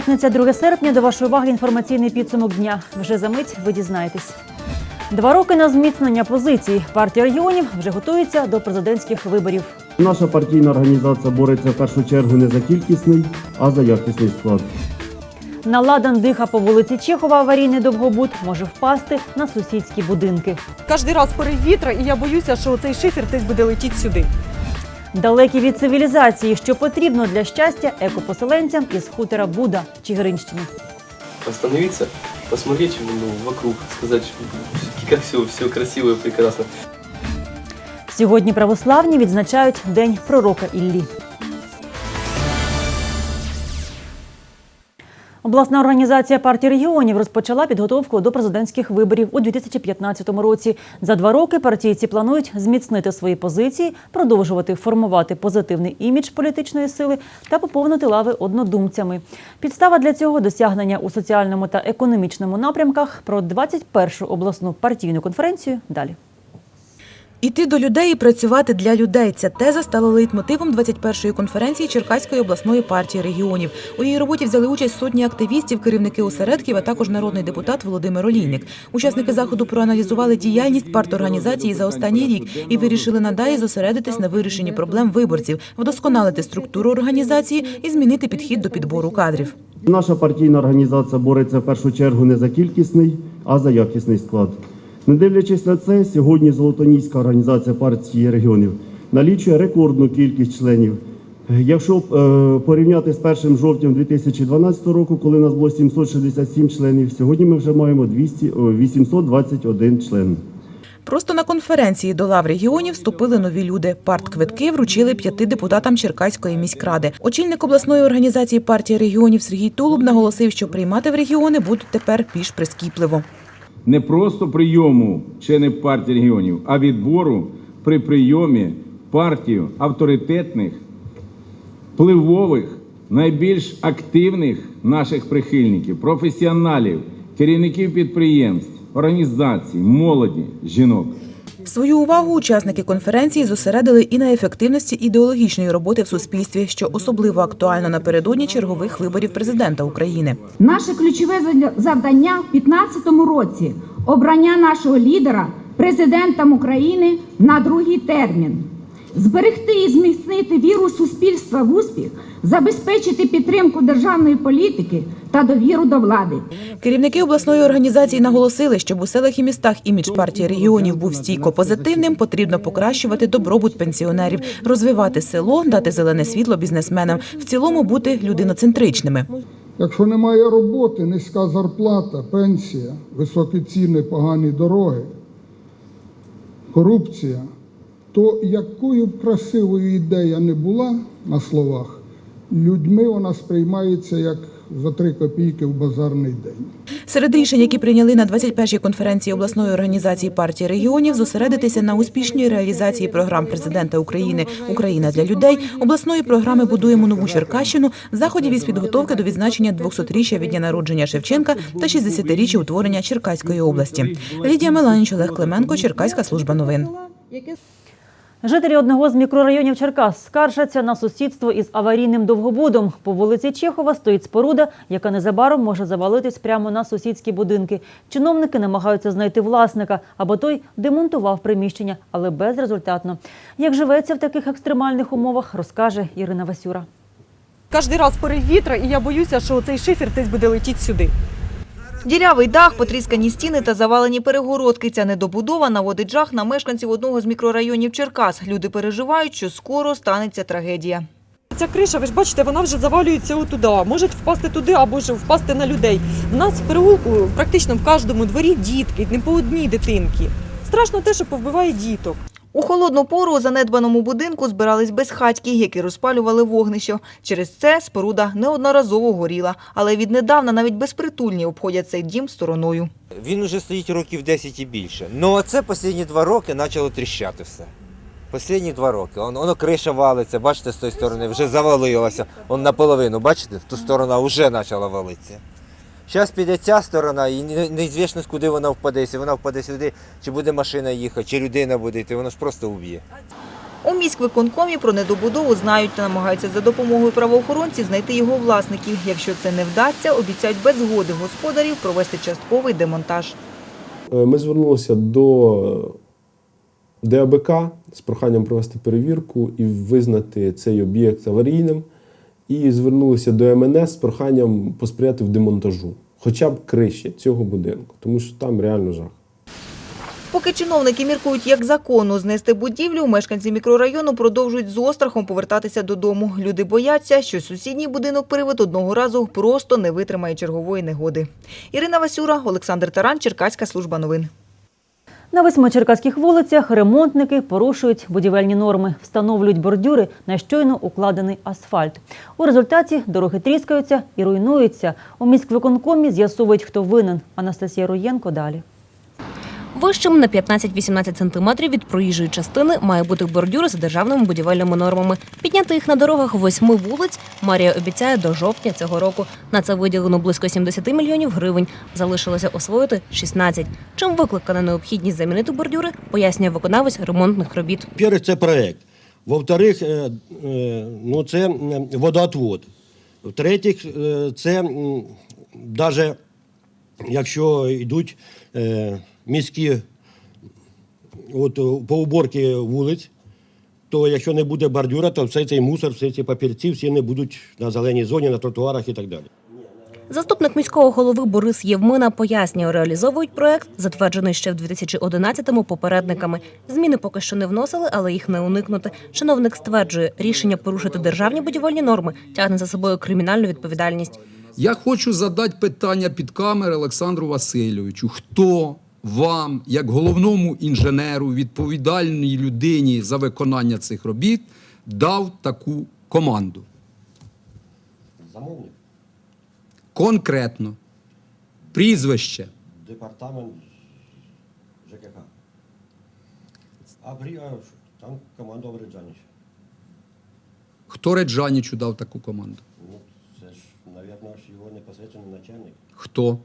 П'ятниця, 2 серпня. До вашої уваги інформаційний підсумок дня. Вже за мить ви дізнаєтесь. Два роки на зміцнення позицій. Партія регіонів вже готується до президентських виборів. Наша партійна організація бореться в першу чергу не за кількісний, а за якісний склад. На ладан диха по вулиці Чехова аварійний довгобуд може впасти на сусідські будинки. Кожен раз порив вітра, і я боюся, що цей шифер десь буде летіти сюди. Далекі від цивілізації, що потрібно для щастя екопоселенцям із хутора Буда Чигиринщини. Остановіться, посмотреть ну, вокруг, сказати, все-таки все, все красиво і прекрасно. Сьогодні православні відзначають День пророка Іллі. Обласна організація партії регіонів розпочала підготовку до президентських виборів у 2015 році. За два роки партійці планують зміцнити свої позиції, продовжувати формувати позитивний імідж політичної сили та поповнити лави однодумцями. Підстава для цього досягнення у соціальному та економічному напрямках. Про 21-шу обласну партійну конференцію далі. Іти до людей і працювати для людей. Ця теза стала лейтмотивом 21-ї конференції Черкаської обласної партії регіонів. У її роботі взяли участь сотні активістів, керівники осередків, а також народний депутат Володимир Олійник. Учасники заходу проаналізували діяльність парторганізації за останній рік і вирішили надалі зосередитись на вирішенні проблем виборців, вдосконалити структуру організації і змінити підхід до підбору кадрів. Наша партійна організація бореться в першу чергу не за кількісний, а за якісний склад. Не дивлячись на це, сьогодні Золотоніська організація партії регіонів налічує рекордну кількість членів. Якщо е, порівняти з 1 жовтням 2012 року, коли нас було 767 членів, сьогодні ми вже маємо 200, о, 821 член. Просто на конференції до лав регіонів вступили нові люди. Партквитки вручили п'яти депутатам Черкаської міськради. Очільник обласної організації партії регіонів Сергій Тулуб наголосив, що приймати в регіони будуть тепер більш прискіпливо. Не просто прийому членів партії регіонів, а відбору при прийомі партію авторитетних, впливових, найбільш активних наших прихильників, професіоналів, керівників підприємств, організацій, молоді, жінок. Свою увагу учасники конференції зосередили і на ефективності ідеологічної роботи в суспільстві, що особливо актуально напередодні чергових виборів президента України. Наше ключове завдання в 2015 році обрання нашого лідера президентом України на другий термін. Зберегти і зміцнити віру суспільства в успіх, забезпечити підтримку державної політики та довіру до влади. Керівники обласної організації наголосили, щоб у селах і містах імідж партії регіонів був стійко позитивним, потрібно покращувати добробут пенсіонерів, розвивати село, дати зелене світло бізнесменам, в цілому бути людиноцентричними. Якщо немає роботи, низька зарплата, пенсія, високі ціни, погані дороги, корупція, то якою б красивою ідея не була на словах, людьми вона сприймається як за три копійки в базарний день. Серед рішень, які прийняли на 21-й конференції обласної організації партії регіонів, зосередитися на успішній реалізації програм президента України Україна для людей, обласної програми Будуємо нову Черкащину, заходів із підготовки до відзначення 200-річчя від дня народження Шевченка та 60-річчя утворення Черкаської області. Лідія Меланіч, Олег Клименко, Черкаська служба новин. Жителі одного з мікрорайонів Черкас скаржаться на сусідство із аварійним довгобудом. По вулиці Чехова стоїть споруда, яка незабаром може завалитись прямо на сусідські будинки. Чиновники намагаються знайти власника, або той демонтував приміщення, але безрезультатно. Як живеться в таких екстремальних умовах, розкаже Ірина Васюра. Кожен раз порив вітра, і я боюся, що цей шифер десь буде летіти сюди. Дірявий дах, потріскані стіни та завалені перегородки. Ця недобудова наводить жах на мешканців одного з мікрорайонів Черкас. Люди переживають, що скоро станеться трагедія. Ця криша, ви ж бачите, вона вже завалюється отуди. Може впасти туди або ж впасти на людей. У нас в переулку практично в кожному дворі дітки, не по одній дитинки. Страшно те, що повбиває діток. У холодну пору у занедбаному будинку збирались безхатьки, які розпалювали вогнище. Через це споруда неодноразово горіла. Але віднедавна навіть безпритульні обходять цей дім стороною. Він вже стоїть років 10 і більше. Ну а це останні два роки почало тріщати все. Останні два роки. Воно, воно криша валиться, бачите, з тої сторони вже завалилося. Он наполовину, бачите, ту сторону вже почала валитися. Зараз піде ця сторона, і не- неізвісно, куди вона впаде. Якщо вона впаде сюди, чи буде машина їхати, чи людина буде йти, воно ж просто уб'є. У міськвиконкомі про недобудову знають та намагаються за допомогою правоохоронців знайти його власників. Якщо це не вдасться, обіцяють без згоди господарів провести частковий демонтаж. Е, Ми звернулися до ДАБК з проханням провести перевірку і визнати цей об'єкт аварійним. І звернулися до МНС з проханням посприяти в демонтажу, хоча б криші цього будинку, тому що там реально жах. Поки чиновники міркують, як законно знести будівлю, мешканці мікрорайону продовжують з острахом повертатися додому. Люди бояться, що сусідній будинок привид одного разу просто не витримає чергової негоди. Ірина Васюра, Олександр Таран, Черкаська служба новин. На восьми черкаських вулицях ремонтники порушують будівельні норми, встановлюють бордюри на щойно укладений асфальт. У результаті дороги тріскаються і руйнуються. У міськвиконкомі з'ясовують, хто винен. Анастасія Руєнко далі. Вищим на 15-18 сантиметрів від проїжджої частини має бути бордюри за державними будівельними нормами. Підняти їх на дорогах восьми вулиць Марія обіцяє до жовтня цього року. На це виділено близько 70 мільйонів гривень. Залишилося освоїти 16. Чим викликана необхідність замінити бордюри, пояснює виконавець ремонтних робіт. Перше, це проект. Во-вторых, е, е, ну, це водоотвод. В-третіх, е, це навіть якщо йдуть міські от, е, по уборці вулиць, то якщо не буде бордюра, то все цей мусор, всі ці папірці, всі не будуть на зеленій зоні, на тротуарах і так далі. Заступник міського голови Борис Євмина пояснює, реалізовують проект, затверджений ще в 2011-му попередниками. Зміни поки що не вносили, але їх не уникнути. Чиновник стверджує, рішення порушити державні будівельні норми тягне за собою кримінальну відповідальність. Я хочу задати питання під камери Олександру Васильовичу. Хто вам, як головному інженеру, відповідальній людині за виконання цих робіт, дав таку команду? Замовник, Конкретно. Прізвище. департамент ЖКХ. А при, там командував Реджаніч. Хто Реджанічу дав таку команду? Ну, це ж, мабуть, його непосередньо начальник. Хто?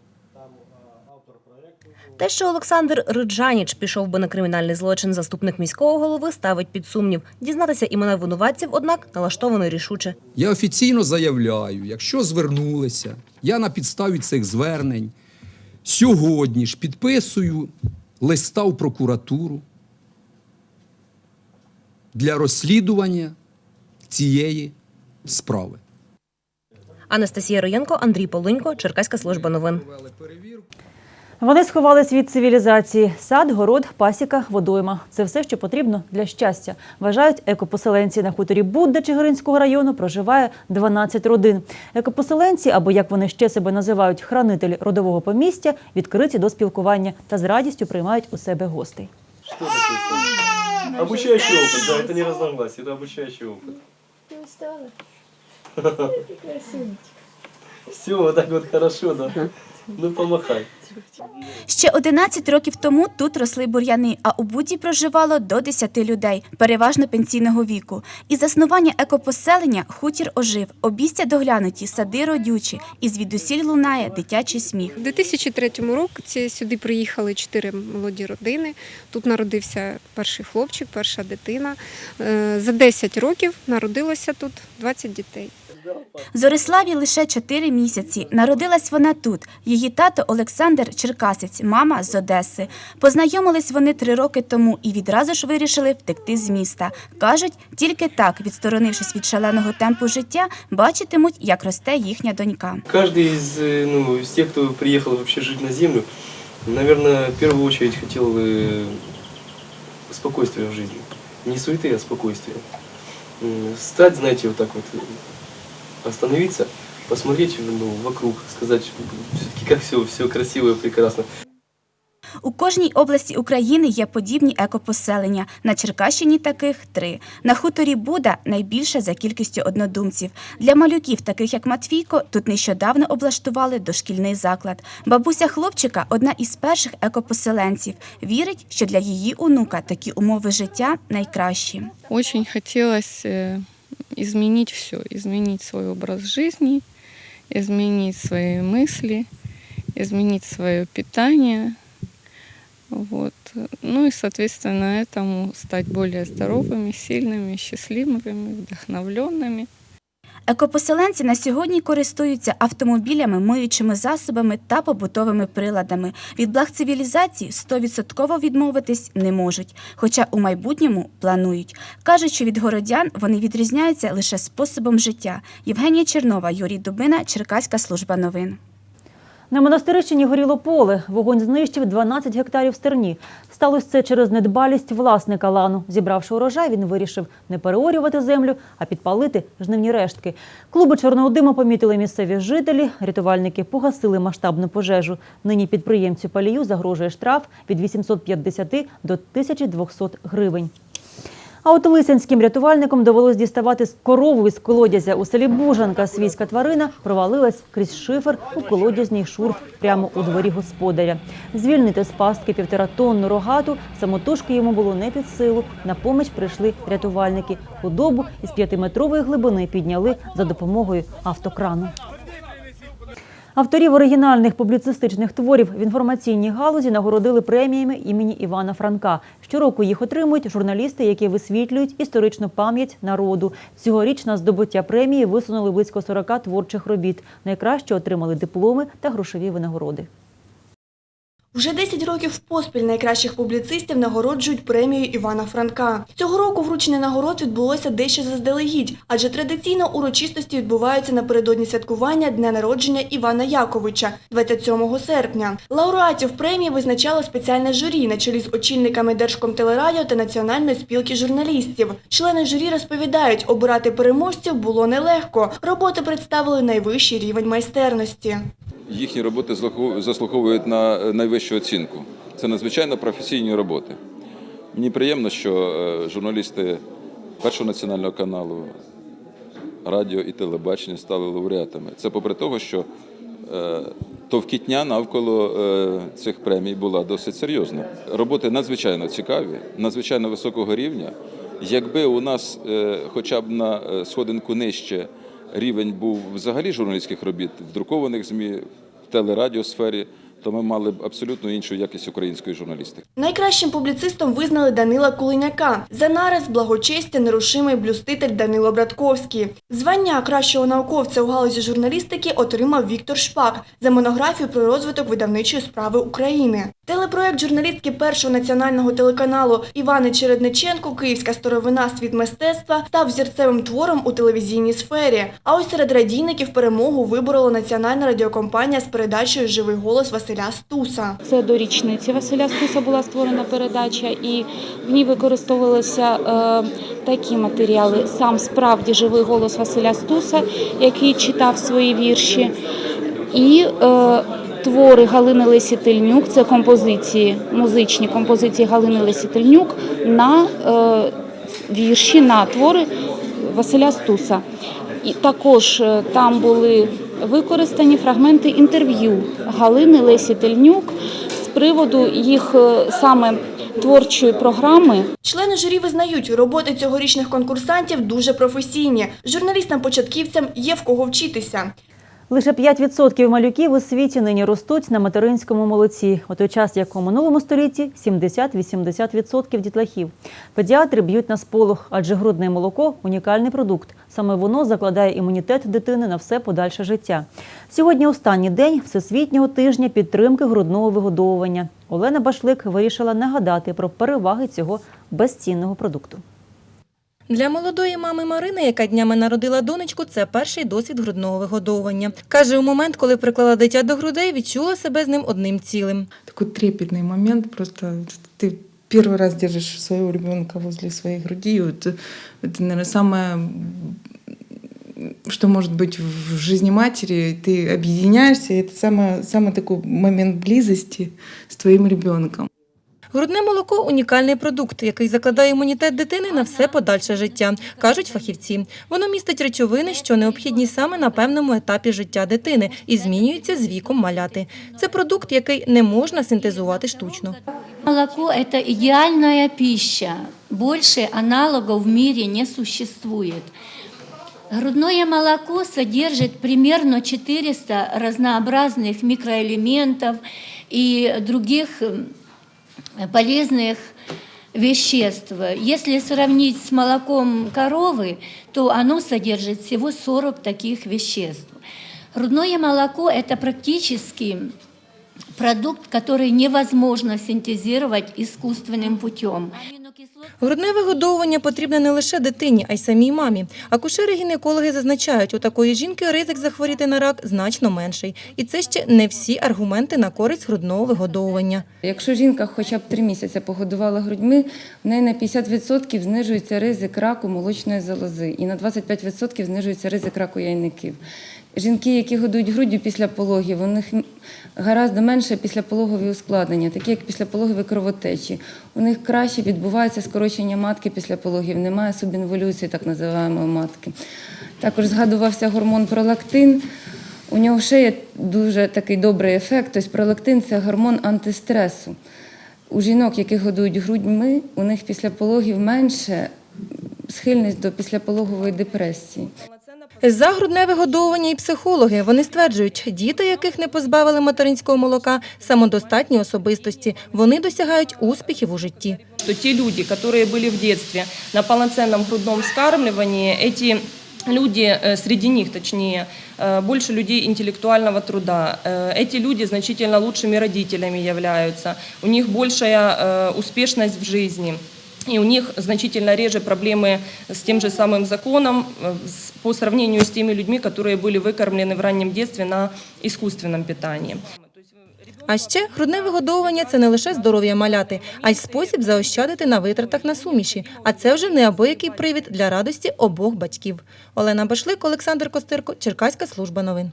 Те, що Олександр Риджаніч пішов би на кримінальний злочин, заступник міського голови ставить під сумнів. Дізнатися імена винуватців, однак, налаштований рішуче. Я офіційно заявляю, якщо звернулися, я на підставі цих звернень сьогодні ж підписую листа в прокуратуру для розслідування цієї справи. Анастасія Роєнко, Андрій Полинько, Черкаська служба новин. Вони сховались від цивілізації. Сад, город, пасіка, водойма – це все, що потрібно для щастя. Вважають екопоселенці на хуторі Будда Чигиринського району проживає 12 родин. Екопоселенці, або як вони ще себе називають, хранителі родового помістя, відкриті до спілкування та з радістю приймають у себе гостей. Что такое? Обучающий опыт, да, это не разногласие, это обучающий опыт. Все, вот так вот хорошо, да. Ну помахай. Ще 11 років тому тут росли бур'яни, а у Буді проживало до 10 людей, переважно пенсійного віку. І заснування екопоселення хутір ожив, обійстя доглянуті, сади родючі, і звідусіль лунає дитячий сміх. У 2003 році сюди приїхали чотири молоді родини. Тут народився перший хлопчик, перша дитина. Е, За 10 років народилося тут 20 дітей. Зориславі лише 4 місяці. Народилась вона тут. Її тато Олександр Черкасець, мама з Одеси. Познайомились вони три роки тому і відразу ж вирішили втекти з міста. Кажуть, тільки так, відсторонившись від шаленого темпу життя, бачитимуть, як росте їхня донька. Каждый из, э, ну, из тех, кто приехал вообще жить на землю, наверное, в первую очередь хотел бы спокойствия в жизни. Не суеты, а спокойствия. М, Стать, знаете, вот так вот, э, остановиться, посмотреть ну, вокруг, сказать, все-таки как все, все красиво и прекрасно. У кожній області України є подібні екопоселення. На Черкащині таких три. На хуторі Буда найбільше за кількістю однодумців. Для малюків, таких як Матвійко, тут нещодавно облаштували дошкільний заклад. Бабуся хлопчика одна із перших екопоселенців. Вірить, що для її онука такі умови життя найкращі. Очень хотелось э, изменить все, изменить свой образ жизни, изменить свои мысли, изменить свое питание, Вот. Ну и, соответственно, этому стать более здоровыми, сильными, счастливыми, вдохновленными. Екопоселенці на сьогодні користуються автомобілями, миючими засобами та побутовими приладами. Від благ цивілізації 100% відмовитись не можуть, хоча у майбутньому планують. Кажуть, що від городян вони відрізняються лише способом життя. Євгенія Чернова, Юрій Дубина, Черкаська служба новин. На монастирищині горіло поле. Вогонь знищив 12 гектарів стерні. Сталося це через недбалість власника лану. Зібравши урожай, він вирішив не переорювати землю, а підпалити жнивні рештки. Клуби чорного диму помітили місцеві жителі. Рятувальники погасили масштабну пожежу. Нині підприємцю палію загрожує штраф від 850 до 1200 гривень. А от лисянським рятувальникам довелось діставати корову із колодязя у селі Бужанка. Свійська тварина провалилась крізь шифер у колодязній шурф прямо у дворі господаря. Звільнити з пастки півторатонну рогату самотужки йому було не під силу. На поміч прийшли рятувальники. Худобу із п'ятиметрової глибини підняли за допомогою автокрану. Авторів оригінальних публіцистичних творів в інформаційній галузі нагородили преміями імені Івана Франка. Щороку їх отримують журналісти, які висвітлюють історичну пам'ять народу. Цьогоріч на здобуття премії висунули близько 40 творчих робіт. Найкраще отримали дипломи та грошові винагороди. Вже 10 років поспіль найкращих публіцистів нагороджують премією Івана Франка. Цього року вручення нагород відбулося дещо заздалегідь, адже традиційно урочистості відбуваються напередодні святкування дня народження Івана Яковича 27 серпня. Лауреатів премії визначало спеціальне журі на чолі з очільниками Держкомтелерадіо та Національної спілки журналістів. Члени журі розповідають, обирати переможців було нелегко. Роботи представили найвищий рівень майстерності. Їхні роботи заслуговують на е, найвищу оцінку. Це надзвичайно професійні роботи. Мені приємно, що е, журналісти першого національного каналу, радіо і телебачення стали лауреатами. Це попри того, що е, товкітня навколо цих премій була досить серйозна. Роботи надзвичайно цікаві, надзвичайно високого рівня. Якби у нас хоча б на сходинку нижче рівень був взагалі журналістських робіт в друкованих ЗМІ, в телерадіосфері, то ми мали б абсолютно іншу якість української журналістики. Найкращим публіцистом визнали Данила Кулиняка. За нараз благочестя нерушимий блюститель Данило Братковський. Звання кращого науковця у галузі журналістики отримав Віктор Шпак за монографію про розвиток видавничої справи України. Телепроект журналістки першого національного телеканалу Івани Чередниченко Київська старовина світ мистецтва став зірцевим твором у телевізійній сфері. А ось серед радійників перемогу виборола національна радіокомпанія з передачею Живий голос Василя Стуса. Це до річниці Василя Стуса була створена передача, і в ній використовувалися е, такі матеріали. Сам справді живий голос Василя Стуса, який читав свої вірші, і е, твори Галини Лесі Тельнюк, це композиції, музичні композиції Галини Лесі Тельнюк на е, вірші, на твори Василя Стуса. І також е, там були використані фрагменти інтерв'ю Галини Лесі Тельнюк з приводу їх е, саме творчої програми. Члени журі визнають, роботи цьогорічних конкурсантів дуже професійні. Журналістам-початківцям є в кого вчитися. Лише 5% малюків у світі нині ростуть на материнському молоці, у той час, як у минулому столітті 70-80% дітлахів. Педіатри б'ють на сполох, адже грудне молоко унікальний продукт. Саме воно закладає імунітет дитини на все подальше життя. Сьогодні останній день Всесвітнього тижня підтримки грудного вигодовування. Олена Башлик вирішила нагадати про переваги цього безцінного продукту. Для молодої мами Марини, яка днями народила донечку, це перший досвід грудного вигодовування. Каже, у момент, коли приклала дитя до грудей, відчула себе з ним одним цілим. такой трепетный момент. Просто ты первый раз держишь своего ребенка возле своей груди. и Вот это, наверное, самое, что может быть в жизни матери. Ты объединяешься, и это самый, самый такой момент близости с твоим ребенком. Грудне молоко унікальний продукт, який закладає імунітет дитини на все подальше життя, кажуть фахівці. Воно містить речовини, що необхідні саме на певному етапі життя дитини і змінюються з віком маляти. Це продукт, який не можна синтезувати штучно. Молоко – это идеальная пища. Больше аналогов в мире не существует. Грудное молоко содержит примерно 400 разнообразных микроэлементов и других м, полезных веществ. Если сравнить с молоком коровы, то оно содержит всего 40 таких веществ. Грудное молоко – это практически продукт, который невозможно синтезировать искусственным путем. Грудне вигодовування потрібне не лише дитині, а й самій мамі. Акушери-гінекологи зазначають, у такої жінки ризик захворіти на рак значно менший. І це ще не всі аргументи на користь грудного вигодовування. Якщо жінка хоча б три місяці погодувала грудьми, в неї на 50% знижується ризик раку молочної залози і на 25% знижується ризик раку яйників. Жінки, які годують груддю після пологів, у них гораздо менше післяпологові ускладнення, такі як післяпологові кровотечі. У них краще відбувається скорочення матки після пологів, немає субінволюції, так називаємо матки. Також згадувався гормон пролактин. У нього ще є дуже такий добрий ефект. Тобто пролактин це гормон антистресу. У жінок, які годують грудьми, у них після пологів менше схильність до післяпологової депресії. За грудне вигодовування і психологи вони стверджують, діти, яких не позбавили материнського молока, самодостатні особистості. Вони досягають успіхів у житті. что те люди, которые были в детстве на полноценном грудном вскармливании, эти люди, э, среди них точнее, э, больше людей интеллектуального труда. Э, Эти люди значительно лучшими родителями являются. У них большая э, успешность в жизни. И у них значительно реже проблемы с тем же самым законом э, с- по сравнению с теми людьми, которые были выкормлены в раннем детстве на искусственном питании. А ще грудне вигодовування це не лише здоров'я маляти, а й спосіб заощадити на витратах на суміші. А це вже неабиякий привід для радості обох батьків. Олена Башлик, Олександр Костирко, Черкаська служба новин.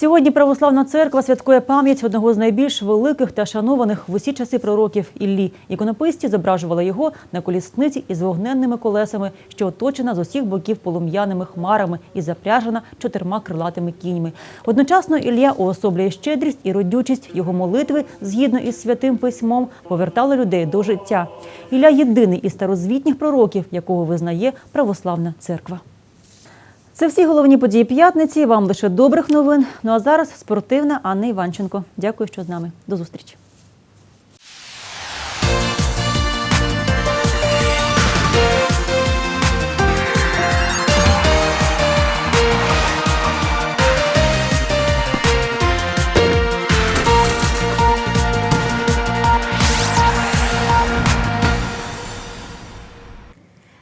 Сьогодні православна церква святкує пам'ять одного з найбільш великих та шанованих в усі часи пророків Іллі. Іконописці зображували його на колісниці із вогненними колесами, що оточена з усіх боків полум'яними хмарами і запряжена чотирма крилатими кіньми. Одночасно Ілля уособлює щедрість і родючість. Його молитви, згідно із святим письмом, повертали людей до життя. Ілля єдиний із старозвітніх пророків, якого визнає православна церква. Це всі головні події п'ятниці. Вам лише добрих новин. Ну а зараз спортивна Анна Іванченко. Дякую, що з нами. До зустрічі.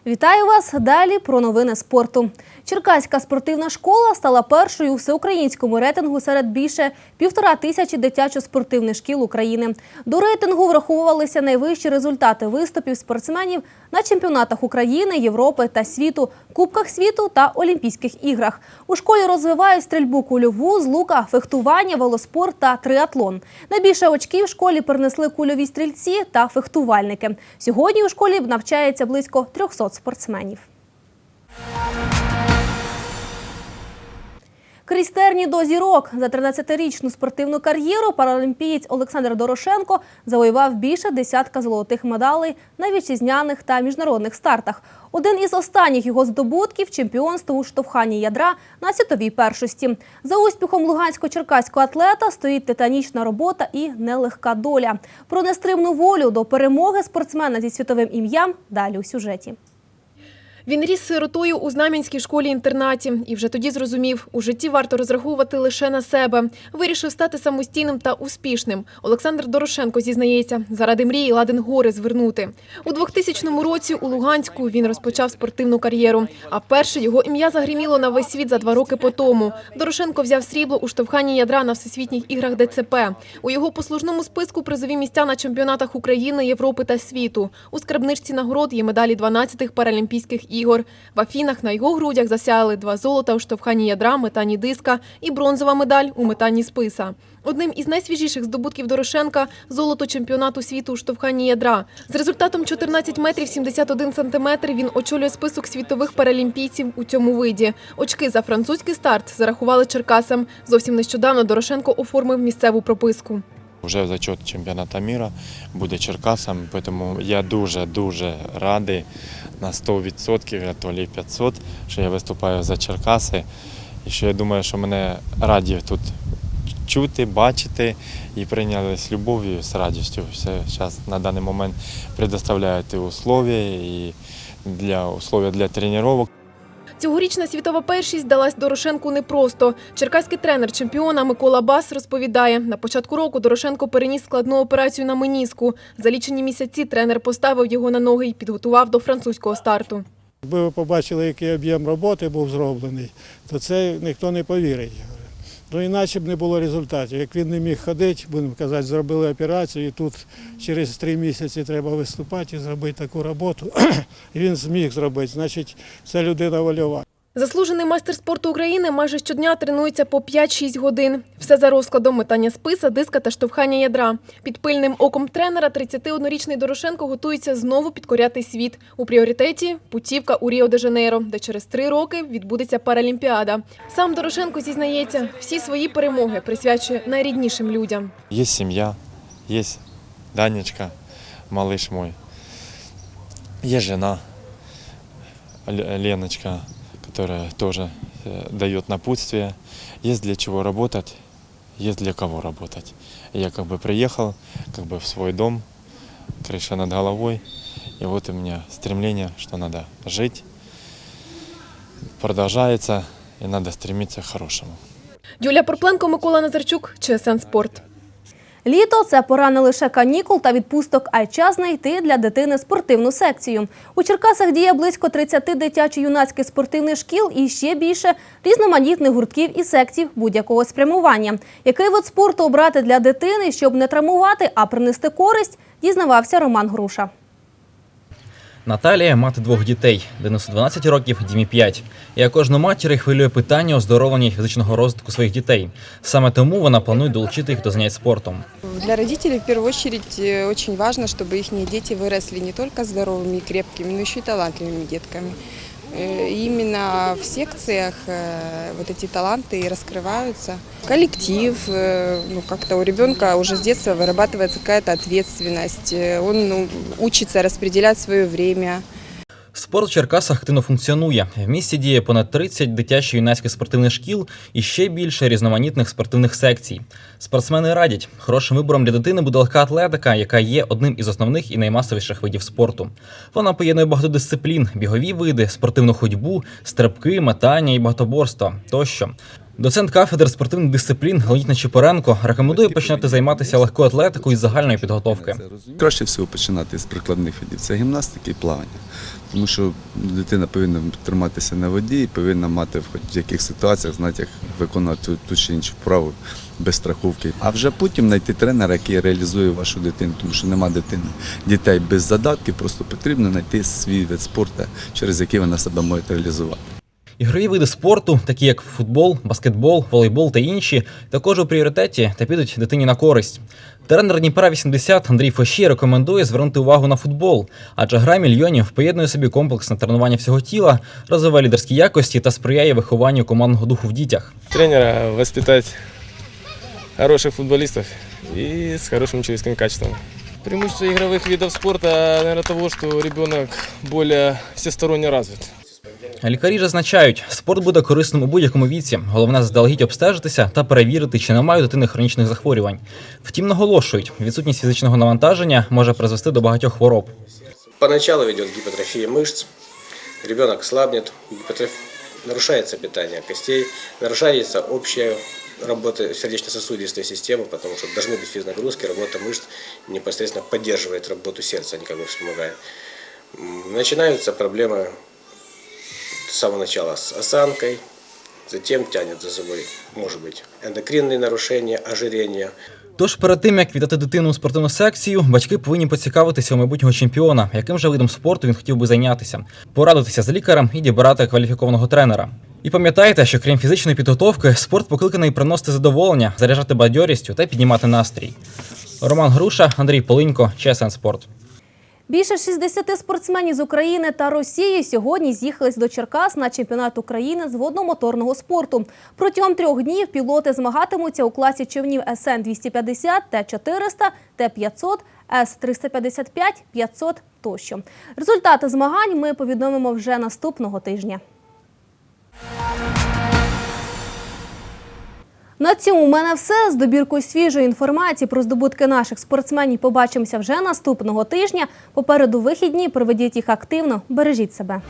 Вітаю вас! Далі про новини спорту. Черкаська спортивна школа стала першою у всеукраїнському рейтингу серед більше півтора тисячі дитячо-спортивних шкіл України. До рейтингу враховувалися найвищі результати виступів спортсменів на чемпіонатах України, Європи та світу, Кубках світу та Олімпійських іграх. У школі розвивають стрільбу кульову, з лука, фехтування, велоспорт та триатлон. Найбільше очків в школі принесли кульові стрільці та фехтувальники. Сьогодні у школі навчається близько 300 спортсменів. Крізь терні до зірок за 13-річну спортивну кар'єру паралімпієць Олександр Дорошенко завоював більше десятка золотих медалей на вітчизняних та міжнародних стартах. Один із останніх його здобутків чемпіонство у штовханні ядра на світовій першості. За успіхом лугансько-черкаського атлета стоїть титанічна робота і нелегка доля. Про нестримну волю до перемоги спортсмена зі світовим ім'ям далі у сюжеті. Він ріс сиротою у знам'янській школі-інтернаті і вже тоді зрозумів, у житті варто розраховувати лише на себе. Вирішив стати самостійним та успішним. Олександр Дорошенко зізнається, заради мрії ладен гори звернути. У 2000 році у Луганську він розпочав спортивну кар'єру. А вперше його ім'я загриміло на весь світ за два роки по тому. Дорошенко взяв срібло у штовханні ядра на всесвітніх іграх ДЦП. У його послужному списку призові місця на чемпіонатах України, Європи та світу. У скарбничці нагород є медалі 12-х паралімпійських ігор. В Афінах на його грудях засяяли два золота у штовханні ядра, метанні диска і бронзова медаль у метанні списа. Одним із найсвіжіших здобутків Дорошенка – золото чемпіонату світу у штовханні ядра. З результатом 14 метрів 71 сантиметр він очолює список світових паралімпійців у цьому виді. Очки за французький старт зарахували Черкасам. Зовсім нещодавно Дорошенко оформив місцеву прописку. Вже зачет чемпіонату міра буде Черкасом, тому я дуже-дуже радий на 100%, а то лі 500, що я виступаю за Черкаси. І що я думаю, що мене раді тут чути, бачити і прийняли з любов'ю, з радістю. Все зараз на даний момент предоставляють і условия, і для условия для тренувань. Цьогорічна світова першість далась Дорошенку непросто. Черкаський тренер чемпіона Микола Бас розповідає, на початку року Дорошенко переніс складну операцію на меніску. За лічені місяці тренер поставив його на ноги і підготував до французького старту. Якби ви побачили, який об'єм роботи був зроблений, то це ніхто не повірить. Ну іначе б не було результатів. Як він не міг ходити, будемо казати, зробили операцію, і тут через три місяці треба виступати і зробити таку роботу. І він зміг зробити, значить, ця людина вольова. Заслужений майстер спорту України майже щодня тренується по 5-6 годин. Все за розкладом метання списа, диска та штовхання ядра. Під пильним оком тренера 31-річний Дорошенко готується знову підкоряти світ. У пріоритеті – путівка у Ріо-де-Жанейро, де через три роки відбудеться Паралімпіада. Сам Дорошенко зізнається, всі свої перемоги присвячує найріднішим людям. Есть семья, есть Данечка, малыш мой. Есть жена, Леночка, которая тоже э, дает напутствие. Есть для чего работать, есть для кого работать. И Я как бы приехал как бы в свой дом, крыша над головой. И вот у меня стремление, что надо жить, продолжается, и надо стремиться к хорошему. Юлія Порпленко, Микола Назарчук, ЧСН Спорт. Літо це пора не лише канікул та відпусток, а й час знайти для дитини спортивну секцію. У Черкасах діє близько 30 дитячо-юнацьких спортивних шкіл і ще більше різноманітних гуртків і секцій будь-якого спрямування. Який вид спорту обрати для дитини, щоб не травмувати, а принести користь, дізнавався Роман Груша. Наталія мати двох дітей, Денису 12 років, Дімі 5. І як кожну матір хвилює питання оздоровлення і фізичного розвитку своїх дітей. Саме тому вона планує долучити їх до занять спортом. Для родителей в первую очередь э, очень важно, чтобы их дети выросли не только здоровыми и крепкими, но еще и талантливыми детками. Э, Именно в секциях э, вот эти таланты и раскрываются. Коллектив, э, ну как-то у ребенка уже с детства вырабатывается какая-то ответственность, э, он ну, учится распределять свое время. Спорт в Черкасах активно функціонує. В місті діє понад 30 дитячо-юнацьких спортивних шкіл і ще більше різноманітних спортивних секцій. Спортсмени радять, хорошим вибором для дитини буде легка атлетика, яка є одним із основних і наймасовіших видів спорту. Вона поєднує багато дисциплін, бігові види, спортивну ходьбу, стрибки, метання і багатоборство тощо. Доцент кафедри спортивних дисциплін Леонід Нечипоренко рекомендує починати займатися легкою атлетикою з загальної підготовки. Краще всього починати з прикладних видів. Це гімнастики і плавання. Тому що дитина повинна триматися на воді і повинна мати в хоч яких ситуаціях знати, як виконувати ту, ту чи іншу вправу без страховки. А вже потім знайти тренера, який реалізує вашу дитину, тому що нема дитини дітей без задатків, просто потрібно знайти свій вид спорту, через який вона себе може реалізувати. Ігрові види спорту, такі як футбол, баскетбол, волейбол та інші, також у пріоритеті та підуть дитині на користь. Тренер Дніпра 80 Андрій Фощі рекомендує звернути увагу на футбол, адже гра мільйонів поєднує собі комплексне тренування всього тіла, розвиває лідерські якості та сприяє вихованню командного духу в дітях. тренера воспитать хороших футболистов и с хорошими человеческими качествами. Преимущество игровых видов спорта, наверное, того, что ребенок более всесторонне развит. Лікарі зазначають, спорт буде корисним у будь-якому віці. Головне заздалегідь обстежитися та перевірити, чи немає у дитини хронічних захворювань. Втім, наголошують, відсутність фізичного навантаження може призвести до багатьох хвороб. Поначалу идет гипотрофия мышц, ребенок слабнет, гипотроф- нарушается питание костей, нарушается общая работа сердечно-сосудистой системы, потому что должны быть физнагрузки, работа мышц непосредственно поддерживает работу сердца, а не как бы вспомогает. М, Начинаются проблемы с самого начала с осанкой, затем тянет за собой, может быть, эндокринные нарушения, ожирение, Тож перед тим як віддати дитину у спортивну секцію, батьки повинні поцікавитися у майбутнього чемпіона, яким же видом спорту він хотів би зайнятися, порадитися з лікарем і дібрати кваліфікованого тренера. І пам'ятайте, що крім фізичної підготовки, спорт покликаний приносити задоволення, заряджати бадьорістю та піднімати настрій. Роман Груша, Андрій Полинько, ЧСН Спорт. Більше 60 спортсменів з України та Росії сьогодні з'їхались до Черкас на чемпіонат України з водномоторного спорту. Протягом трьох днів пілоти змагатимуться у класі човнів СН-250, Т-400, Т-500, С-355, 500 тощо. Результати змагань ми повідомимо вже наступного тижня. На цьому у мене все. З добіркою свіжої інформації про здобутки наших спортсменів побачимося вже наступного тижня. Попереду вихідні. Проведіть їх активно. Бережіть себе.